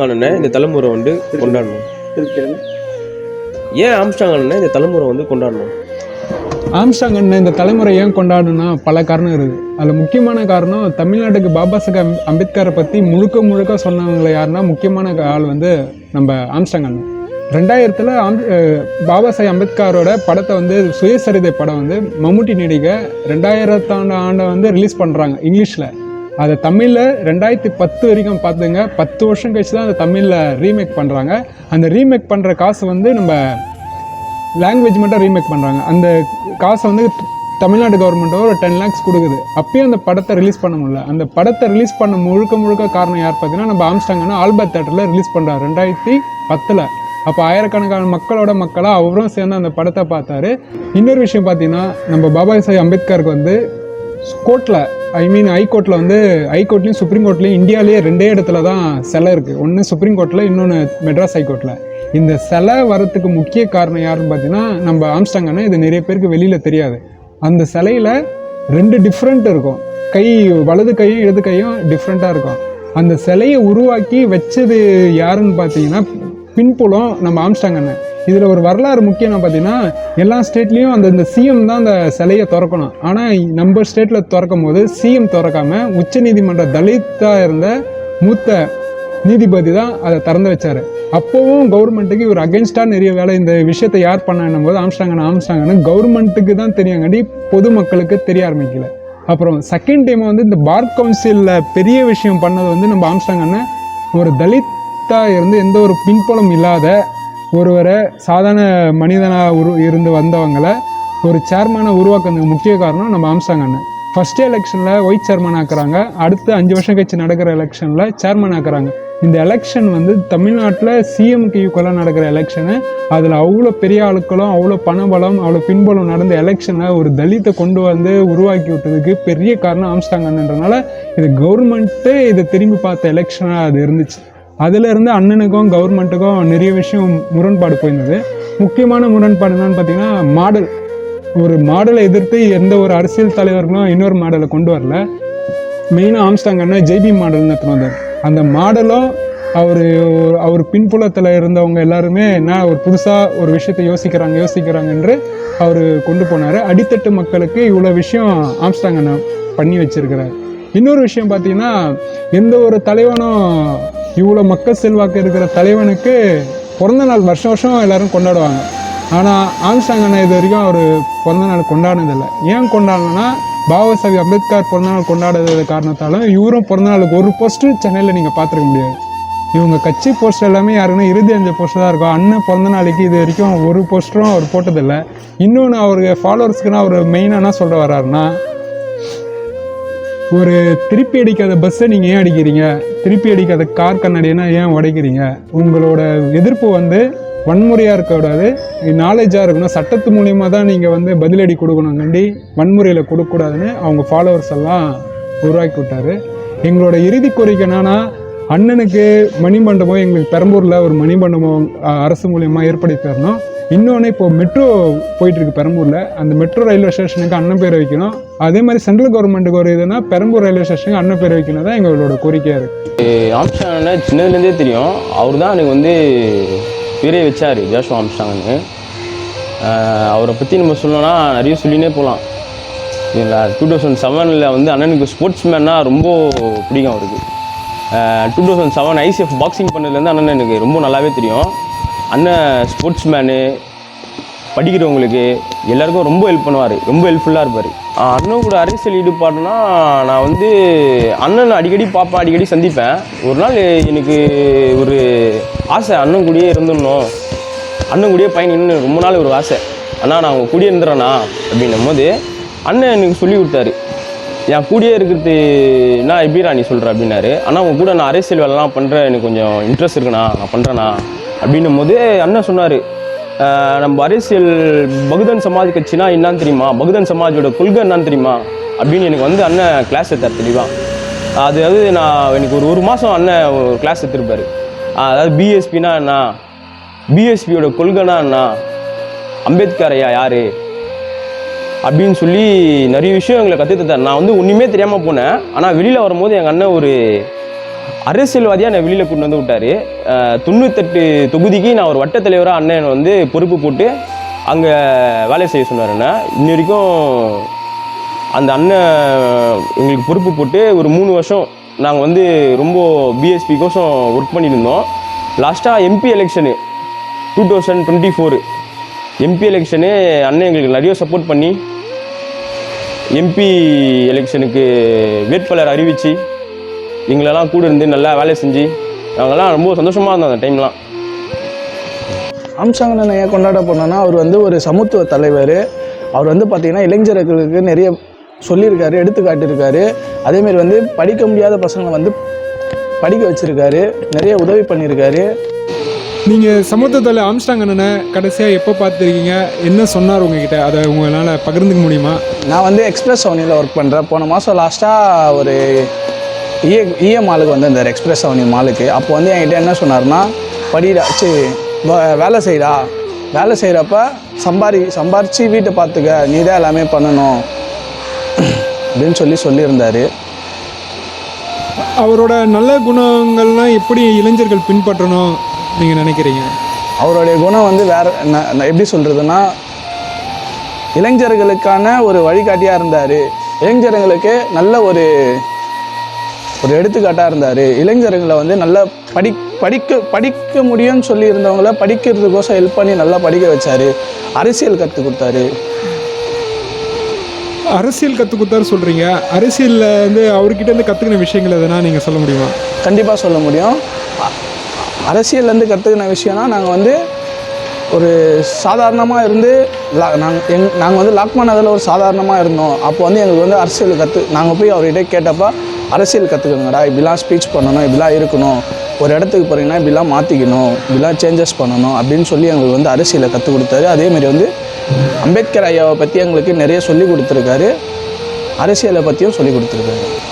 அண்ணன் இந்த தலைமுறை வந்து கொண்டாடணும். ஏன் ஆம்ஸ்டாங் இந்த தலைமுறை வந்து கொண்டாடணும்? ஆம்ஸ்டாங் அண்ணன் இந்த தலைமுறை ஏன் கொண்டாடணும்னா பல காரணம் இருக்குது. அதில் முக்கியமான காரணம் தமிழ்நாட்டுக்கு பாபா சாஹேப் அம்பேத்கரை பற்றி முழுக்க முழுக்க சொன்னவங்க யாருன்னா முக்கியமான ஆள் வந்து நம்ம ஆம்ஸ்டாங் அண்ணன் ரெண்டாயிரத்தில் ஆம் பாபா சாஹேப் அம்பேத்கரோட படத்தை வந்து சுயசரிதை படம் வந்து மம்முட்டி நடிகை ரெண்டாயிரத்தாண்டு ஆண்டை வந்து ரிலீஸ் பண்ணுறாங்க இங்கிலீஷில். அதை தமிழில் ரெண்டாயிரத்தி பத்து வரைக்கும் பார்த்துங்க. பத்து வருஷம் கழிச்சு தான் அதை தமிழில் ரீமேக் பண்ணுறாங்க அந்த ரீமேக் பண்ணுற காசு வந்து நம்ம லாங்குவேஜ் மட்டும் ரீமேக் பண்ணுறாங்க அந்த காசை வந்து தமிழ்நாடு கவர்மெண்ட்டோ ஒரு டென் லேக்ஸ் கொடுக்குது. அப்பயும் அந்த படத்தை ரிலீஸ் பண்ண முடியல. அந்த படத்தை ரிலீஸ் பண்ண முழுக்க முழுக்க காரணம் யார் பார்த்தீங்கன்னா நம்ம ஆம்ஸ்டாங்கன்னா ஆல்பர்ட் தேட்டரில் ரிலீஸ் பண்ணுறாரு ரெண்டாயிரத்தி பத்தில். அப்போ ஆயிரக்கணக்கான மக்களோட மக்களாக அவரும் சேர்ந்து அந்த படத்தை பார்த்தாரு. இன்னொரு விஷயம் பார்த்தீங்கன்னா நம்ம பாபா சாஹிப் அம்பேத்கருக்கு வந்து கோர்ட்டில் ஐ மீன் ஹைகோர்ட்டில் வந்து ஹைகோர்ட்லேயும் சுப்ரீம் கோர்ட்லேயும் இந்தியாவிலேயே ரெண்டே இடத்துல தான் சிலை இருக்குது ஒன்று சுப்ரீம் கோர்ட்டில் இன்னொன்று மெட்ராஸ் ஹைகோர்ட்டில் இந்த சிலை வரத்துக்கு முக்கிய காரணம் யாருன்னு பார்த்தீங்கன்னா நம்ம ஆம்ஸ்டாங்கன்னா இது நிறைய பேருக்கு வெளியில் தெரியாது. அந்த சிலையில் ரெண்டு டிஃப்ரெண்ட் இருக்கும். கை வலது கையும் இடது கையும் டிஃப்ரெண்ட்டாக இருக்கும். அந்த சிலையை உருவாக்கி வச்சது யாருன்னு பார்த்தீங்கன்னா பின்புலம் நம்ம ஆம்ஸ்டாங் அண்ணன். இதில் ஒரு வரலாறு முக்கியம் பார்த்தீங்கன்னா எல்லா ஸ்டேட்லேயும் அந்த இந்த சிஎம் தான் அந்த சிலையை திறக்கணும். ஆனால் நம்ம ஸ்டேட்டில் திறக்கும் போது சிஎம் திறக்காமல் உச்சநீதிமன்ற தலித்தாக இருந்த மூத்த நீதிபதி தான் அதை திறந்து வச்சார். அப்போவும் கவர்மெண்ட்டுக்கு இவர் அகென்ஸ்டாக நிறைய வேலை இந்த விஷயத்தை யார் பண்ணணும் போது ஆம்ஸ்டாங்கன்னு ஆம்ஸ்டாங்கன்னு கவர்மெண்ட்டுக்கு தான் தெரியாங்காட்டி பொதுமக்களுக்கு தெரிய ஆரம்பிக்கல. அப்புறம் செகண்ட் டைம் வந்து இந்த பார் கவுன்சிலில் பெரிய விஷயம் பண்ணது வந்து நம்ம ஆம்ஸ்டாங்கன்னு ஒரு தலித் தலித்தாக இருந்து எந்த ஒரு பின்பலம் இல்லாத ஒருவரை சாதாரண மனிதனாக உரு இருந்து வந்தவங்களை ஒரு சேர்மனை உருவாக்குறதுக்கு முக்கிய காரணம் நம்ம ஆம்ஸ்டாங் அண்ணன் ஃபர்ஸ்ட் எலெக்ஷனில் ஒயிட் சேர்மன் ஆக்குறாங்க. அடுத்து அஞ்சு வருஷம் கழிச்சு நடக்கிற எலெக்ஷனில் சேர்மன் ஆக்குறாங்க. இந்த எலெக்ஷன் வந்து தமிழ்நாட்டில் சிஎம்க்கு ஈக்குவலாக நடக்கிற எலெக்ஷனு அதில் அவ்வளோ பெரிய ஆளுக்களும் அவ்வளோ பணபலம் அவ்வளோ பின்பலம் நடந்த எலெக்ஷனை ஒரு தலித்தை கொண்டு வந்து உருவாக்கி விட்டதுக்கு பெரிய காரணம் ஆம்ஸ்டாங் இது கவர்மெண்ட்டே இதை திரும்பி பார்த்த எலெக்ஷனாக அது இருந்துச்சு. அதிலிருந்து அண்ணனுக்கும் கவர்மெண்ட்டுக்கும் நிறைய விஷயம் முரண்பாடு போயிருந்தது. முக்கியமான முரண்பாடு என்னன்னு பார்த்தீங்கன்னா மாடல். ஒரு மாடலை எதிர்த்து எந்த ஒரு அரசியல் தலைவர்களும் இன்னொரு மாடலை கொண்டு வரல. மெயினாக ஆம்ஸ்டாங் அண்ணன் ஜெய்பி மாடல்னு எடுத்துன்னு வந்தார். அந்த மாடலும் அவர் அவர் பின்புலத்தில் இருந்தவங்க எல்லாருமே என்ன ஒரு புதுசாக ஒரு விஷயத்தை யோசிக்கிறாங்க யோசிக்கிறாங்க என்று அவர் கொண்டு போனார். அடித்தட்டு மக்களுக்கு இவ்வளோ விஷயம் ஆம்ஸ்டாங் அண்ணன் பண்ணி வச்சுருக்கிறார். இன்னொரு விஷயம் பார்த்தீங்கன்னா எந்த ஒரு தலைவனும் இவ்வளோ மக்கள் செல்வாக்கு இருக்கிற தலைவனுக்கு பிறந்த நாள் வருஷம் வருஷம் எல்லாரும் கொண்டாடுவாங்க. ஆனால் ஆம்ஸ்டாங் அண்ணன் இது வரைக்கும் அவர் பிறந்த நாள் கொண்டாடினதில்லை. ஏன் கொண்டாடணும்னா பாபா சாஹேப் அம்பேத்கர் பிறந்த நாள் கொண்டாடுறது காரணத்தாலும் இவரும் பிறந்தநாளுக்கு ஒரு போஸ்ட்டு சென்னையில் நீங்கள் பார்த்துருக்க முடியாது. இவங்க கட்சி போஸ்டர் எல்லாமே யாருக்குன்னா இறுதி அஞ்சு போஸ்டர் தான் இருக்கும். அண்ணன் பிறந்த நாளைக்கு இது வரைக்கும் ஒரு போஸ்டரும் அவர் போட்டதில்லை. இன்னொன்று அவருக்கு ஃபாலோவர்ஸ்க்குன்னா அவர் மெயினாக என்ன சொல்ல வர்றாருன்னா ஒரு திருப்பி அடிக்காத பஸ்ஸை நீங்கள் ஏன் அடிக்கிறீங்க? திருப்பி அடிக்காத கார் கண்ணாடினா ஏன் உடைக்கிறீங்க? உங்களோட எதிர்ப்பு வந்து வன்முறையாக இருக்கக்கூடாது. நாலேஜாக இருக்கணும். சட்டத்து மூலியமாக தான் நீங்கள் வந்து பதிலடி கொடுக்கணும் கண்டி. வன்முறையில் கொடுக்கக்கூடாதுன்னு அவங்க ஃபாலோவர்ஸ் எல்லாம் உருவாக்கி விட்டார். எங்களோட இறுதி கோரிக்கை என்னன்னா அண்ணனுக்கு மணிமண்டபம் எங்களுக்கு பெரம்பூரில் ஒரு மணிமண்டபம் அரசு மூலியமாக ஏற்படுத்தி தரணும் இன்னொன்று இப்போ மெட்ரோ போயிட்டுருக்கு பெரம்பூரில். அந்த மெட்ரோ ரயில்வே ஸ்டேஷனுக்கு அண்ணன் பேர் வைக்கணும். அதே மாதிரி சென்ட்ரல் கவர்மெண்ட்டுக்கு ஒரு இதுனா பெரம்பூர் ரயில்வே ஸ்டேஷனுக்கு அண்ணன் பேர் வைக்கணும். தான் எங்களோட கோரிக்கையாக இருக்குது ஆம்ஸ்டாங் சின்னதுலேருந்தே தெரியும். அவர் தான் எனக்கு வந்து பேரே வச்சார் ஜாஷோ ஆம்ஸ்டாங்னு. அவரை பற்றி நம்ம சொல்லணும்னா நிறைய சொல்லினே போகலாம். இல்லை டூ தௌசண்ட் செவனில் வந்து அண்ணனுக்கு ஸ்போர்ட்ஸ் மேன்னா ரொம்ப பிடிக்கும் அவருக்கு. Two thousand seven ICF boxing பண்ணதுலேருந்து அண்ணன் எனக்கு ரொம்ப நல்லாவே தெரியும். அண்ணன் ஸ்போர்ட்ஸ் மேனு படிக்கிறவங்களுக்கு எல்லாருக்கும் ரொம்ப ஹெல்ப் பண்ணுவார். ரொம்ப ஹெல்ப்ஃபுல்லாக இருப்பார். அண்ணன் கூட அரசியல் ஈடுபாடுனா நான் வந்து அண்ணன் அடிக்கடி பார்ப்பேன் அடிக்கடி சந்திப்பேன். ஒரு நாள் எனக்கு ஒரு ஆசை அண்ணன் கூடயே இருந்துடணும். அண்ணன் கூடயே பயணின்னு ரொம்ப நாள் ஒரு ஆசை. அண்ணா நான் உங்கள் கூடயே இருந்துறேண்ணா அப்படின்னும் போது அண்ணன் எனக்கு சொல்லி கொடுத்தாரு. என் கூடயே இருக்கிறது நான் எப்படிடா நீ சொல்கிற அப்படின்னாரு. அண்ணா உங்க கூட நான் அரசியல் வேலைலாம் பண்ணுறேன் எனக்கு கொஞ்சம் இன்ட்ரெஸ்ட் இருக்குண்ணா. நான் பண்ணுறேண்ணா அப்படின்னும் போது அண்ணன் சொன்னார் நம்ம அரசியல் பகுதன் சமாஜ் கட்சினா என்னன்னு தெரியுமா? பகுதன் சமாஜோட கொள்கை என்னன்னு தெரியுமா? அப்படின்னு எனக்கு வந்து அண்ணன் கிளாஸ் எடுத்தார் தெளிவாக அதாவது நான் எனக்கு ஒரு ஒரு மாதம் அண்ணன் ஒரு கிளாஸ் எடுத்திருப்பார். அதாவது பிஎஸ்பினா என்ன பிஎஸ்பியோட கொள்கைனா என்ன அம்பேத்கர் ஐயா யார்? அப்படின்னு சொல்லி நிறைய விஷயம் எங்களை கற்றுத்தார் நான் வந்து ஒன்றுமே தெரியாமல் போனேன். ஆனால் வெளியில் வரும்போது எங்கள் அண்ணன் ஒரு அரசியல்வாதியாக என்னை வெளியில் கொண்டு வந்து விட்டார். தொண்ணூத்தெட்டு தொகுதிக்கு நான் ஒரு வட்ட தலைவராக அண்ணன் வந்து பொறுப்பு போட்டு அங்கே வேலை செய்ய சொன்னார் இன்ன வரைக்கும் அந்த அண்ணன் எங்களுக்கு பொறுப்பு போட்டு ஒரு மூணு வருஷம் நாங்கள் வந்து ரொம்ப பிஎஸ்பி கோசம் ஒர்க் பண்ணியிருந்தோம். லாஸ்ட்டாக MP election two thousand twenty four MP election அண்ணன் எங்களுக்கு நிறைய சப்போர்ட் பண்ணி எம்பி எலெக்ஷனுக்கு வேட்பாளர் அறிவித்து எங்களெல்லாம் கூட இருந்து நல்லா வேலை செஞ்சு நாங்கள்லாம் ரொம்ப சந்தோஷமாக இருந்தோம் அந்த டைம்லாம் அம்சாங்கண்ணனை ஏன் கொண்டாட போனோன்னா அவர் வந்து ஒரு சமத்துவ தலைவர். அவர் வந்து பார்த்திங்கன்னா இளைஞர்களுக்கு நிறைய சொல்லியிருக்காரு எடுத்து காட்டியிருக்காரு. அதேமாரி வந்து படிக்க முடியாத பசங்களை வந்து படிக்க வச்சுருக்காரு. நிறைய உதவி பண்ணியிருக்காரு. நீங்கள் சமத்துவத்தில் ஆம்ஸ்டாங் அண்ணனை கடைசியாக எப்போ பார்த்துருக்கீங்க? என்ன சொன்னார் உங்ககிட்ட? அதை உங்களால் பகிர்ந்துக்க முடியுமா? நான் வந்து எக்ஸ்பிரஸ் அவனியில் ஒர்க் பண்ணுறேன் போன மாதம் லாஸ்ட்டாக ஒரு இஏ இஏ மாலுக்கு வந்திருந்தார் எக்ஸ்பிரஸ் அவனி மாலுக்கு அப்போ வந்து என்கிட்ட என்ன சொன்னார்னா படிடா சி வேலை செய்டா. வேலை செய்கிறப்ப சம்பாரி சம்பாரித்து வீட்டை பார்த்துக்க நீ தான் எல்லாமே பண்ணணும். அப்படின்னு சொல்லி சொல்லியிருந்தார். அவரோட நல்ல குணங்கள்லாம் எப்படி இளைஞர்கள் பின்பற்றணும் நீங்கள் நினைக்கிறீங்க? அவருடைய குணம் வந்து வேற எப்படி சொல்கிறதுனா இளைஞர்களுக்கான ஒரு வழிகாட்டியாக இருந்தார். இளைஞர்களுக்கு நல்ல ஒரு ஒரு எடுத்துக்காட்டாக இருந்தார். இளைஞர்களை வந்து நல்லா படி படிக்க படிக்க முடியும்னு சொல்லி இருந்தவங்கள படிக்கிறதுக்கோசம் ஹெல்ப் பண்ணி நல்லா படிக்க வச்சார். அரசியல் கற்றுக் கொடுத்தாரு. அரசியல் கற்றுக் கொடுத்தாரு சொல்கிறீங்க அரசியலில் வந்து அவர்கிட்ட இருந்து கற்றுக்கின விஷயங்கள் எதனா நீங்கள் சொல்ல முடியுமா? கண்டிப்பாக சொல்ல முடியும். அரசியல்லேருந்து கற்றுக்கின விஷயம்னா நாங்கள் வந்து ஒரு சாதாரணமாக இருந்து லா நாங்கள் எங் நாங்கள் வந்து லாக்மான் நகரில் ஒரு சாதாரணமாக இருந்தோம். அப்போ வந்து எங்களுக்கு வந்து அரசியல் கற்று நாங்கள் போய் அவர்கிட்ட கேட்டப்போ அரசியல் கற்றுக்கணுங்கடா இப்படிலாம் ஸ்பீச் பண்ணணும் இப்படிலாம் இருக்கணும். ஒரு இடத்துக்கு போகிறீங்கன்னா இப்படிலாம் மாற்றிக்கணும் இப்படிலாம் சேஞ்சஸ் பண்ணணும் அப்படின்னு சொல்லி எங்களுக்கு வந்து அரசியலை கற்றுக் கொடுத்தாரு. அதேமாரி வந்து அம்பேத்கர் ஐயாவை பற்றி எங்களுக்கு நிறைய சொல்லி கொடுத்துருக்காரு. அரசியலை பற்றியும் சொல்லி கொடுத்துருக்காரு.